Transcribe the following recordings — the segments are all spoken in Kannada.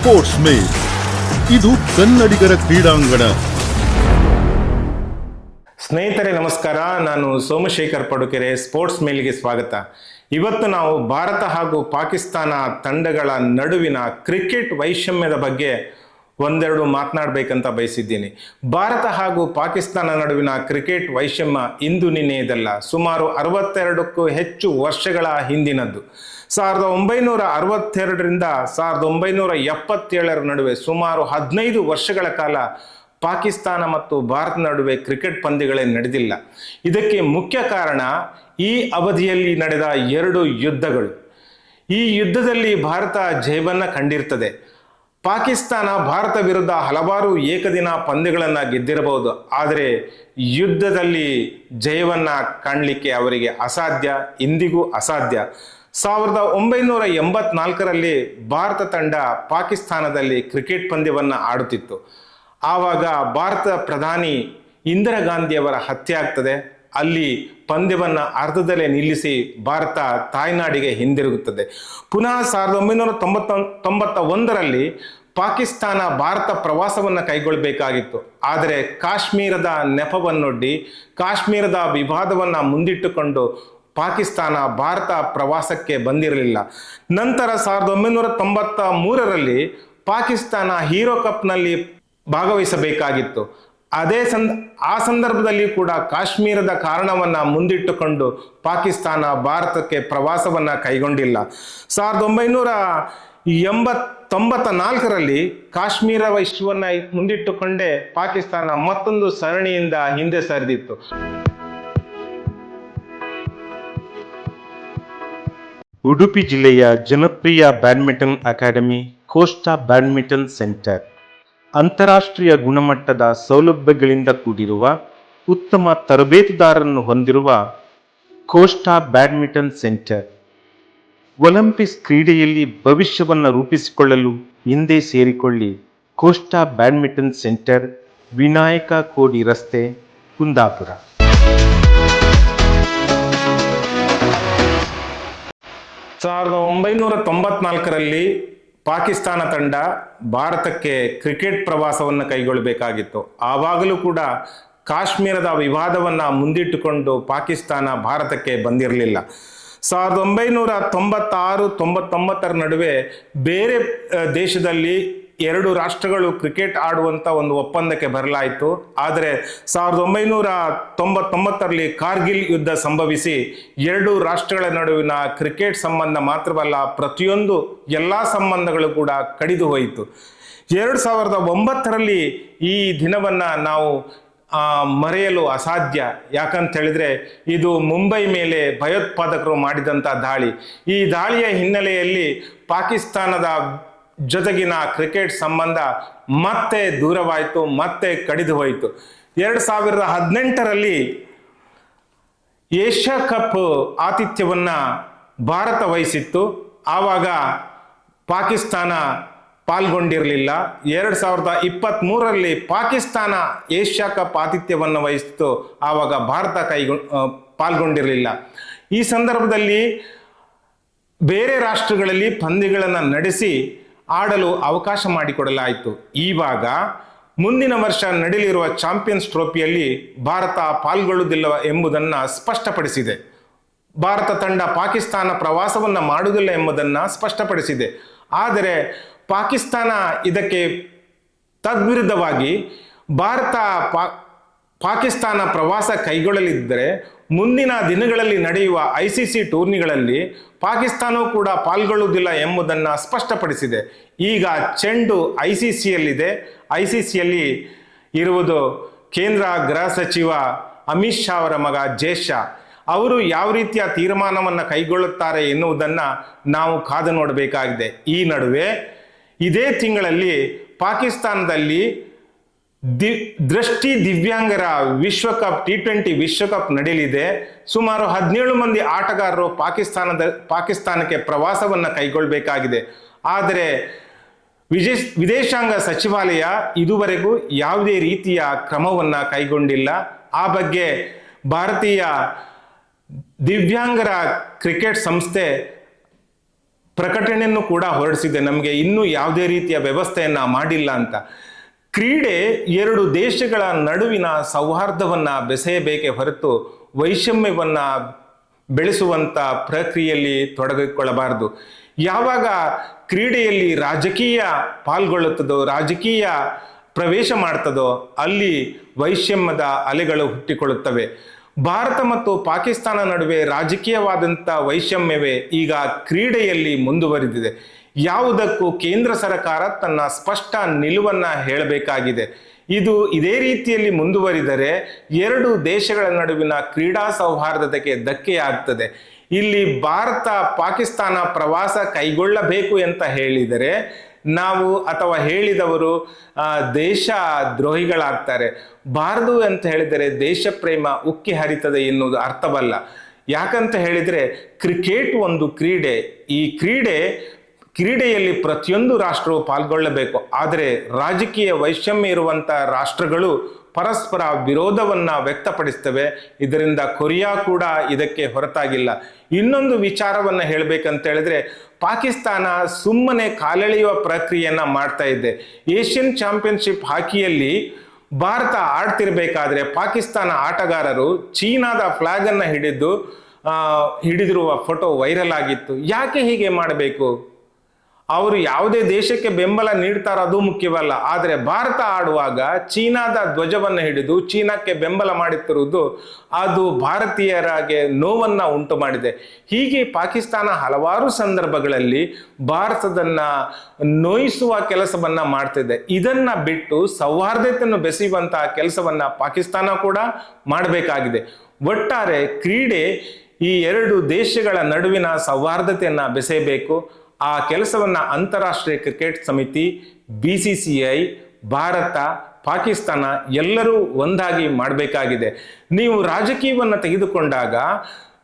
ಸ್ಪೋರ್ಟ್ಸ್ ಮೇಲ್ ಇದು ಕನ್ನಡಿಗರ ಕ್ರೀಡಾಂಗಣ. ಸ್ನೇಹಿತರೆ, ನಮಸ್ಕಾರ. ನಾನು ಸೋಮಶೇಖರ್ ಪಡುಕೆರೆ ಸ್ಪೋರ್ಟ್ಸ್ ಮೇಲ್ಗೆ ಸ್ವಾಗತ. ಇವತ್ತು ನಾವು ಭಾರತ ಹಾಗೂ ಪಾಕಿಸ್ತಾನ ತಂಡಗಳ ನಡುವಿನ ಕ್ರಿಕೆಟ್ ವೈಷಮ್ಯದ ಬಗ್ಗೆ ಒಂದೆರಡು ಮಾತನಾಡಬೇಕಂತ ಬಯಸಿದ್ದೀನಿ. ಭಾರತ ಹಾಗೂ ಪಾಕಿಸ್ತಾನ ನಡುವಿನ ಕ್ರಿಕೆಟ್ ವೈಷಮ್ಯ ಇಂದು ನಿನ್ನೆಯದಲ್ಲ, ಸುಮಾರು ಅರವತ್ತೆರಡಕ್ಕೂ ಹೆಚ್ಚು ವರ್ಷಗಳ ಹಿಂದಿನದ್ದು. ಸಾವಿರದ ಒಂಬೈನೂರ ಅರವತ್ತೆರಡರಿಂದ ಸಾವಿರದ ಒಂಬೈನೂರ ಎಪ್ಪತ್ತೇಳರ ನಡುವೆ ಸುಮಾರು ಹದಿನೈದು ವರ್ಷಗಳ ಕಾಲ ಪಾಕಿಸ್ತಾನ ಮತ್ತು ಭಾರತ ನಡುವೆ ಕ್ರಿಕೆಟ್ ಪಂದ್ಯಗಳೇ ನಡೆದಿಲ್ಲ. ಇದಕ್ಕೆ ಮುಖ್ಯ ಕಾರಣ ಈ ಅವಧಿಯಲ್ಲಿ ನಡೆದ ಎರಡು ಯುದ್ಧಗಳು. ಈ ಯುದ್ಧದಲ್ಲಿ ಭಾರತ ಜಯವನ್ನ ಕಂಡಿರ್ತದೆ. ಪಾಕಿಸ್ತಾನ ಭಾರತ ವಿರುದ್ಧ ಹಲವಾರು ಏಕದಿನ ಪಂದ್ಯಗಳನ್ನು ಗೆದ್ದಿರಬಹುದು. ಆದರೆ ಯುದ್ಧದಲ್ಲಿ ಜಯವನ್ನು ಕಾಣಲಿಕ್ಕೆ ಅವರಿಗೆ ಅಸಾಧ್ಯ, ಇಂದಿಗೂ ಅಸಾಧ್ಯ. ಸಾವಿರದ ಒಂಬೈನೂರ ಎಂಬತ್ನಾಲ್ಕರಲ್ಲಿ ಭಾರತ ತಂಡ ಪಾಕಿಸ್ತಾನದಲ್ಲಿ ಕ್ರಿಕೆಟ್ ಪಂದ್ಯವನ್ನು ಆಡುತ್ತಿತ್ತು. ಆವಾಗ ಭಾರತ ಪ್ರಧಾನಿ ಇಂದಿರಾ ಗಾಂಧಿಯವರ ಹತ್ಯೆ ಆಗ್ತದೆ. ಅಲ್ಲಿ ಪಂದ್ಯವನ್ನು ಅರ್ಧದಲ್ಲೇ ನಿಲ್ಲಿಸಿ ಭಾರತ ತಾಯ್ನಾಡಿಗೆ ಹಿಂದಿರುಗುತ್ತದೆ. ಪುನಃ ಸಾವಿರದ ಒಂಬೈನೂರ ತೊಂಬತ್ತ ತೊಂಬತ್ತ ಒಂದರಲ್ಲಿ ಪಾಕಿಸ್ತಾನ ಭಾರತ ಪ್ರವಾಸವನ್ನು ಕೈಗೊಳ್ಳಬೇಕಾಗಿತ್ತು. ಆದರೆ ಕಾಶ್ಮೀರದ ನೆಪವನ್ನೊಡ್ಡಿ ಕಾಶ್ಮೀರದ ವಿವಾದವನ್ನು ಮುಂದಿಟ್ಟುಕೊಂಡು ಪಾಕಿಸ್ತಾನ ಭಾರತ ಪ್ರವಾಸಕ್ಕೆ ಬಂದಿರಲಿಲ್ಲ. ನಂತರ ಸಾವಿರದ ಒಂಬೈನೂರ ತೊಂಬತ್ತ ಮೂರರಲ್ಲಿ ಪಾಕಿಸ್ತಾನ ಹೀರೋ ಕಪ್ನಲ್ಲಿ ಭಾಗವಹಿಸಬೇಕಾಗಿತ್ತು. ಅದೇ ಸಂದ, ಆ ಸಂದರ್ಭದಲ್ಲಿ ಕೂಡ ಕಾಶ್ಮೀರದ ಕಾರಣವನ್ನ ಮುಂದಿಟ್ಟುಕೊಂಡು ಪಾಕಿಸ್ತಾನ ಭಾರತಕ್ಕೆ ಪ್ರವಾಸವನ್ನ ಕೈಗೊಂಡಿಲ್ಲ. ಸಾವಿರದ ಒಂಬೈನೂರ ಎಂಬತ್ತೊಂಬತ್ತ ನಾಲ್ಕರಲ್ಲಿ ಕಾಶ್ಮೀರ ವಿಶ್ವವನ್ನ ಮುಂದಿಟ್ಟುಕೊಂಡೇ ಪಾಕಿಸ್ತಾನ ಮತ್ತೊಂದು ಸರಣಿಯಿಂದ ಹಿಂದೆ ಸರಿದಿತ್ತು. ಉಡುಪಿ ಜಿಲ್ಲೆಯ ಜನಪ್ರಿಯ badminton academy Costa badminton centre. ಅಂತಾರಾಷ್ಟ್ರೀಯ ಗುಣಮಟ್ಟದ ಸೌಲಭ್ಯಗಳಿಂದ ಕೂಡಿರುವ ಉತ್ತಮ ತರಬೇತುದಾರರನ್ನು ಹೊಂದಿರುವ ಕೋಸ್ಟಾ ಬ್ಯಾಡ್ಮಿಂಟನ್ ಸೆಂಟರ್. ಒಲಿಂಪಿಕ್ಸ್ ಕ್ರೀಡೆಯಲ್ಲಿ ಭವಿಷ್ಯವನ್ನು ರೂಪಿಸಿಕೊಳ್ಳಲು ಹಿಂದೆ ಸೇರಿಕೊಳ್ಳಿ Costa badminton centre Vinayaka Kodi ರಸ್ತೆ ಕುಂದಾಪುರ. ಸಾವಿರದ ಒಂಬೈನೂರ ತೊಂಬತ್ನಾಲ್ಕರಲ್ಲಿ ಪಾಕಿಸ್ತಾನ ತಂಡ ಭಾರತಕ್ಕೆ ಕ್ರಿಕೆಟ್ ಪ್ರವಾಸವನ್ನು ಕೈಗೊಳ್ಳಬೇಕಾಗಿತ್ತು. ಆವಾಗಲೂ ಕೂಡ ಕಾಶ್ಮೀರದ ವಿವಾದವನ್ನು ಮುಂದಿಟ್ಟುಕೊಂಡು ಪಾಕಿಸ್ತಾನ ಭಾರತಕ್ಕೆ ಬಂದಿರಲಿಲ್ಲ. ಸಾವಿರದ ಒಂಬೈನೂರ ತೊಂಬತ್ತಾರು ತೊಂಬತ್ತೊಂಬತ್ತರ ನಡುವೆ ಬೇರೆ ದೇಶದಲ್ಲಿ ಎರಡು ರಾಷ್ಟ್ರಗಳು ಕ್ರಿಕೆಟ್ ಆಡುವಂತ ಒಂದು ಒಪ್ಪಂದಕ್ಕೆ ಬರಲಾಯಿತು. ಆದರೆ ಸಾವಿರದ ಒಂಬೈನೂರ ತೊಂಬತ್ತೊಂಬತ್ತರಲ್ಲಿ ಕಾರ್ಗಿಲ್ ಯುದ್ಧ ಸಂಭವಿಸಿ ಎರಡು ರಾಷ್ಟ್ರಗಳ ನಡುವಿನ ಕ್ರಿಕೆಟ್ ಸಂಬಂಧ ಮಾತ್ರವಲ್ಲ, ಪ್ರತಿಯೊಂದು ಎಲ್ಲ ಸಂಬಂಧಗಳು ಕೂಡ ಕಡಿದು ಹೋಯಿತು. ಎರಡು ಸಾವಿರದ ಒಂಬತ್ತರಲ್ಲಿ ಈ ದಿನವನ್ನು ನಾವು ಮರೆಯಲು ಅಸಾಧ್ಯ. ಯಾಕಂತ ಹೇಳಿದ್ರೆ ಇದು ಮುಂಬೈ ಮೇಲೆ ಭಯೋತ್ಪಾದಕರು ಮಾಡಿದಂಥ ದಾಳಿ. ಈ ದಾಳಿಯ ಹಿನ್ನೆಲೆಯಲ್ಲಿ ಪಾಕಿಸ್ತಾನದ ಜೊತೆಗಿನ ಕ್ರಿಕೆಟ್ ಸಂಬಂಧ ಮತ್ತೆ ದೂರವಾಯಿತು, ಮತ್ತೆ ಕಡಿದು ಹೋಯಿತು. ಎರಡು ಸಾವಿರದ ಹದಿನೆಂಟರಲ್ಲಿ ಏಷ್ಯಾ ಕಪ್ ಆತಿಥ್ಯವನ್ನ ಭಾರತ ವಹಿಸಿತ್ತು. ಆವಾಗ ಪಾಕಿಸ್ತಾನ ಪಾಲ್ಗೊಂಡಿರಲಿಲ್ಲ. ಎರಡು ಸಾವಿರದ ಇಪ್ಪತ್ತ್ ಮೂರರಲ್ಲಿ ಪಾಕಿಸ್ತಾನ ಏಷ್ಯಾ ಕಪ್ ಆತಿಥ್ಯವನ್ನು ವಹಿಸಿತು ಆವಾಗ ಭಾರತ ಕೈಗೊ ಪಾಲ್ಗೊಂಡಿರಲಿಲ್ಲ. ಈ ಸಂದರ್ಭದಲ್ಲಿ ಬೇರೆ ರಾಷ್ಟ್ರಗಳಲ್ಲಿ ಪಂದ್ಯಗಳನ್ನು ನಡೆಸಿ ಆಡಲು ಅವಕಾಶ ಮಾಡಿಕೊಡಲಾಯಿತು. ಈವಾಗ ಮುಂದಿನ ವರ್ಷ ನಡೆಯಲಿರುವ ಚಾಂಪಿಯನ್ಸ್ ಟ್ರೋಫಿಯಲ್ಲಿ ಭಾರತ ಪಾಲ್ಗೊಳ್ಳುವುದಿಲ್ಲ ಎಂಬುದನ್ನು ಸ್ಪಷ್ಟಪಡಿಸಿದೆ. ಭಾರತ ತಂಡ ಪಾಕಿಸ್ತಾನ ಪ್ರವಾಸವನ್ನು ಮಾಡುವುದಿಲ್ಲ ಎಂಬುದನ್ನು ಸ್ಪಷ್ಟಪಡಿಸಿದೆ. ಆದರೆ ಪಾಕಿಸ್ತಾನ ಇದಕ್ಕೆ ತದ್ವಿರುದ್ಧವಾಗಿ ಭಾರತ ಪಾ ಪಾಕಿಸ್ತಾನ ಪ್ರವಾಸ ಕೈಗೊಳ್ಳಲಿದ್ದರೆ ಮುಂದಿನ ದಿನಗಳಲ್ಲಿ ನಡೆಯುವ ಐ ಸಿ ಸಿ ಟೂರ್ನಿಗಳಲ್ಲಿ ಪಾಕಿಸ್ತಾನವೂ ಕೂಡ ಪಾಲ್ಗೊಳ್ಳುವುದಿಲ್ಲ ಎಂಬುದನ್ನು ಸ್ಪಷ್ಟಪಡಿಸಿದೆ. ಈಗ ಚೆಂಡು ಐ ಸಿ ಸಿಯಲ್ಲಿದೆ ಐ ಸಿ ಸಿಯಲ್ಲಿ ಇರುವುದು ಕೇಂದ್ರ ಗೃಹ ಸಚಿವ ಅಮಿತ್ ಶಾ ಅವರ ಮಗ ಜೇ ಶಾ ಅವರು ಯಾವ ರೀತಿಯ ತೀರ್ಮಾನವನ್ನು ಕೈಗೊಳ್ಳುತ್ತಾರೆ ಎನ್ನುವುದನ್ನು ನಾವು ಕಾದು ನೋಡಬೇಕಾಗಿದೆ. ಈ ನಡುವೆ ಇದೇ ತಿಂಗಳಲ್ಲಿ ಪಾಕಿಸ್ತಾನದಲ್ಲಿ ದಿ ದೃಷ್ಟಿ ದಿವ್ಯಾಂಗರ ವಿಶ್ವಕಪ್ ಟಿ ಟ್ವೆಂಟಿ ವಿಶ್ವಕಪ್ ನಡೆಯಲಿದೆ. ಸುಮಾರು ಹದಿನೇಳು ಮಂದಿ ಆಟಗಾರರು ಪಾಕಿಸ್ತಾನದ, ಪಾಕಿಸ್ತಾನಕ್ಕೆ ಪ್ರವಾಸವನ್ನು ಕೈಗೊಳ್ಳಬೇಕಾಗಿದೆ ಆದರೆ ವಿದೇಶ್ ವಿದೇಶಾಂಗ ಸಚಿವಾಲಯ ಇದುವರೆಗೂ ಯಾವುದೇ ರೀತಿಯ ಕ್ರಮವನ್ನು ಕೈಗೊಂಡಿಲ್ಲ. ಆ ಬಗ್ಗೆ ಭಾರತೀಯ ದಿವ್ಯಾಂಗರ ಕ್ರಿಕೆಟ್ ಸಂಸ್ಥೆ ಪ್ರಕಟಣೆಯನ್ನು ಕೂಡ ಹೊರಡಿಸಿದೆ. ನಮಗೆ ಇನ್ನೂ ಯಾವುದೇ ರೀತಿಯ ವ್ಯವಸ್ಥೆಯನ್ನು ಮಾಡಿಲ್ಲ ಅಂತ. ಕ್ರೀಡೆ ಎರಡು ದೇಶಗಳ ನಡುವಿನ ಸೌಹಾರ್ದವನ್ನ ಬೆಸೆಯಬೇಕೆ ಹೊರತು ವೈಷಮ್ಯವನ್ನ ಬೆಳೆಸುವಂತ ಪ್ರಕ್ರಿಯೆಯಲ್ಲಿ ತೊಡಗಿಕೊಳ್ಳಬಾರದು. ಯಾವಾಗ ಕ್ರೀಡೆಯಲ್ಲಿ ರಾಜಕೀಯ ಪಾಲ್ಗೊಳ್ಳುತ್ತದೋ, ರಾಜಕೀಯ ಪ್ರವೇಶ ಮಾಡ್ತದೋ, ಅಲ್ಲಿ ವೈಷಮ್ಯದ ಅಲೆಗಳು ಹುಟ್ಟಿಕೊಳ್ಳುತ್ತವೆ. ಭಾರತ ಮತ್ತು ಪಾಕಿಸ್ತಾನ ನಡುವೆ ರಾಜಕೀಯವಾದಂಥ ವೈಷಮ್ಯವೇ ಈಗ ಕ್ರೀಡೆಯಲ್ಲಿ ಮುಂದುವರಿದಿದೆ. ಯಾವುದಕ್ಕೂ ಕೇಂದ್ರ ಸರ್ಕಾರ ತನ್ನ ಸ್ಪಷ್ಟ ನಿಲುವನ್ನ ಹೇಳಬೇಕಾಗಿದೆ. ಇದು ಇದೇ ರೀತಿಯಲ್ಲಿ ಮುಂದುವರಿದರೆ ಎರಡು ದೇಶಗಳ ನಡುವಿನ ಕ್ರೀಡಾ ಸೌಹಾರ್ದತೆಗೆ ಧಕ್ಕೆಯಾಗ್ತದೆ. ಇಲ್ಲಿ ಭಾರತ ಪಾಕಿಸ್ತಾನ ಪ್ರವಾಸ ಕೈಗೊಳ್ಳಬೇಕು ಅಂತ ಹೇಳಿದರೆ ನಾವು ಅಥವಾ ಹೇಳಿದವರು ದೇಶ ದ್ರೋಹಿಗಳಾಗ್ತಾರೆ ಬಾರದು ಅಂತ ಹೇಳಿದರೆ ದೇಶ ಪ್ರೇಮ ಉಕ್ಕಿ ಹರಿತದೆ ಎನ್ನುವುದು ಅರ್ಥವಲ್ಲ. ಯಾಕಂತ ಹೇಳಿದರೆ ಕ್ರಿಕೆಟ್ ಒಂದು ಕ್ರೀಡೆ. ಈ ಕ್ರೀಡೆ ಕ್ರೀಡೆಯಲ್ಲಿ ಪ್ರತಿಯೊಂದು ರಾಷ್ಟ್ರವು ಪಾಲ್ಗೊಳ್ಳಬೇಕು. ಆದರೆ ರಾಜಕೀಯ ವೈಷಮ್ಯ ಇರುವಂಥ ರಾಷ್ಟ್ರಗಳು ಪರಸ್ಪರ ವಿರೋಧವನ್ನು ವ್ಯಕ್ತಪಡಿಸ್ತವೆ. ಇದರಿಂದ ಕೊರಿಯಾ ಕೂಡ ಇದಕ್ಕೆ ಹೊರತಾಗಿಲ್ಲ. ಇನ್ನೊಂದು ವಿಚಾರವನ್ನು ಹೇಳಬೇಕಂತ ಹೇಳಿದ್ರೆ, ಪಾಕಿಸ್ತಾನ ಸುಮ್ಮನೆ ಕಾಲೆಳೆಯುವ ಪ್ರಕ್ರಿಯೆಯನ್ನು ಮಾಡ್ತಾ ಇದೆ. ಏಷ್ಯನ್ ಚಾಂಪಿಯನ್ಶಿಪ್ ಹಾಕಿಯಲ್ಲಿ ಭಾರತ ಆಡ್ತಿರ್ಬೇಕಾದ್ರೆ ಪಾಕಿಸ್ತಾನ ಆಟಗಾರರು ಚೀನಾದ ಫ್ಲಾಗ್ ಅನ್ನ ಹಿಡಿದು ಹಿಡಿದಿರುವ ಫೋಟೋ ವೈರಲ್ ಆಗಿತ್ತು. ಯಾಕೆ ಹೀಗೆ ಮಾಡಬೇಕು? ಅವರು ಯಾವುದೇ ದೇಶಕ್ಕೆ ಬೆಂಬಲ ನೀಡ್ತಾರೋ ಅದು ಮುಖ್ಯವಲ್ಲ. ಆದರೆ ಭಾರತ ಆಡುವಾಗ ಚೀನಾದ ಧ್ವಜವನ್ನು ಹಿಡಿದು ಚೀನಾಕ್ಕೆ ಬೆಂಬಲ ಮಾಡುತ್ತಿರುವುದು ಅದು ಭಾರತೀಯರಾಗೆ ನೋವನ್ನು ಉಂಟು ಮಾಡಿದೆ. ಹೀಗೆ ಪಾಕಿಸ್ತಾನ ಹಲವಾರು ಸಂದರ್ಭಗಳಲ್ಲಿ ಭಾರತದನ್ನು ನೋಯಿಸುವ ಕೆಲಸವನ್ನು ಮಾಡ್ತಿದೆ. ಇದನ್ನು ಬಿಟ್ಟು ಸೌಹಾರ್ದತೆಯನ್ನು ಬೆಸೆಯುವಂತಹ ಕೆಲಸವನ್ನು ಪಾಕಿಸ್ತಾನ ಕೂಡ ಮಾಡಬೇಕಾಗಿದೆ. ಒಟ್ಟಾರೆ ಕ್ರೀಡೆ ಈ ಎರಡು ದೇಶಗಳ ನಡುವಿನ ಸೌಹಾರ್ದತೆಯನ್ನು ಬೆಸೆಯಬೇಕು. ಆ ಕೆಲಸವನ್ನ ಅಂತಾರಾಷ್ಟ್ರೀಯ ಕ್ರಿಕೆಟ್ ಸಮಿತಿ, B C C I, Bharat, Pakistan ಎಲ್ಲರೂ ಒಂದಾಗಿ ಮಾಡಬೇಕಾಗಿದೆ. ನೀವು ರಾಜಕೀಯವನ್ನು ತೆಗೆದುಕೊಂಡಾಗ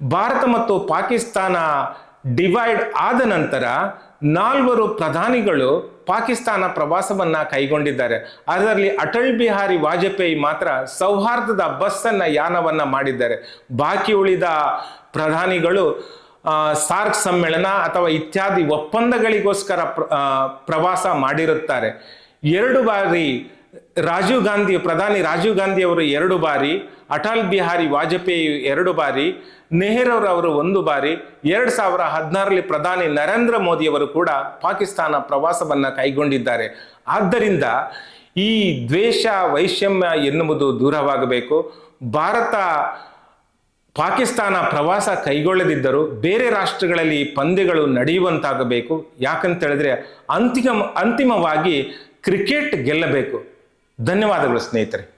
ಭಾರತ ಮತ್ತು ಪಾಕಿಸ್ತಾನ ಡಿವೈಡ್ ಆದ ನಂತರ ನಾಲ್ವರು ಪ್ರಧಾನಿಗಳು ಪಾಕಿಸ್ತಾನ ಪ್ರವಾಸವನ್ನ ಕೈಗೊಂಡಿದ್ದಾರೆ. ಅದರಲ್ಲಿ ಅಟಲ್ ಬಿಹಾರಿ ವಾಜಪೇಯಿ ಮಾತ್ರ ಸೌಹಾರ್ದದ ಬಸ್ಸನ್ನು ಯಾನವನ್ನು ಮಾಡಿದ್ದಾರೆ. ಬಾಕಿ ಉಳಿದ ಪ್ರಧಾನಿಗಳು ಸಾರ್ಕ್ ಸಮ್ಮೇಳನ ಅಥವಾ ಇತ್ಯಾದಿ ಒಪ್ಪಂದಗಳಿಗೋಸ್ಕರ ಪ್ರವಾಸ ಮಾಡಿರುತ್ತಾರೆ. ಎರಡು ಬಾರಿ ರಾಜೀವ್ ಗಾಂಧಿ, ಪ್ರಧಾನಿ ರಾಜೀವ್ ಗಾಂಧಿ ಅವರು ಎರಡು ಬಾರಿ, ಅಟಲ್ ಬಿಹಾರಿ ವಾಜಪೇಯಿ ಎರಡು ಬಾರಿ ನೆಹರೂರವರು ಒಂದು ಬಾರಿ, ಎರಡು ಸಾವಿರ ಹದಿನಾರರಲ್ಲಿ ಪ್ರಧಾನಿ ನರೇಂದ್ರ ಮೋದಿ ಅವರು ಕೂಡ ಪಾಕಿಸ್ತಾನ ಪ್ರವಾಸವನ್ನು ಕೈಗೊಂಡಿದ್ದಾರೆ. ಆದ್ದರಿಂದ ಈ ದ್ವೇಷ, ವೈಷಮ್ಯ ಎನ್ನುವುದು ದೂರವಾಗಬೇಕು. ಭಾರತ ಪಾಕಿಸ್ತಾನ ಪ್ರವಾಸ ಕೈಗೊಳ್ಳದಿದ್ದರೂ ಬೇರೆ ರಾಷ್ಟ್ರಗಳಲ್ಲಿ ಪಂದ್ಯಗಳು ನಡೆಯುವಂತಾಗಬೇಕು. ಯಾಕಂತ ಹೇಳಿದ್ರೆ ಅಂತಿಮ, ಅಂತಿಮವಾಗಿ ಕ್ರಿಕೆಟ್ ಗೆಲ್ಲಬೇಕು. ಧನ್ಯವಾದಗಳು ಸ್ನೇಹಿತರೆ.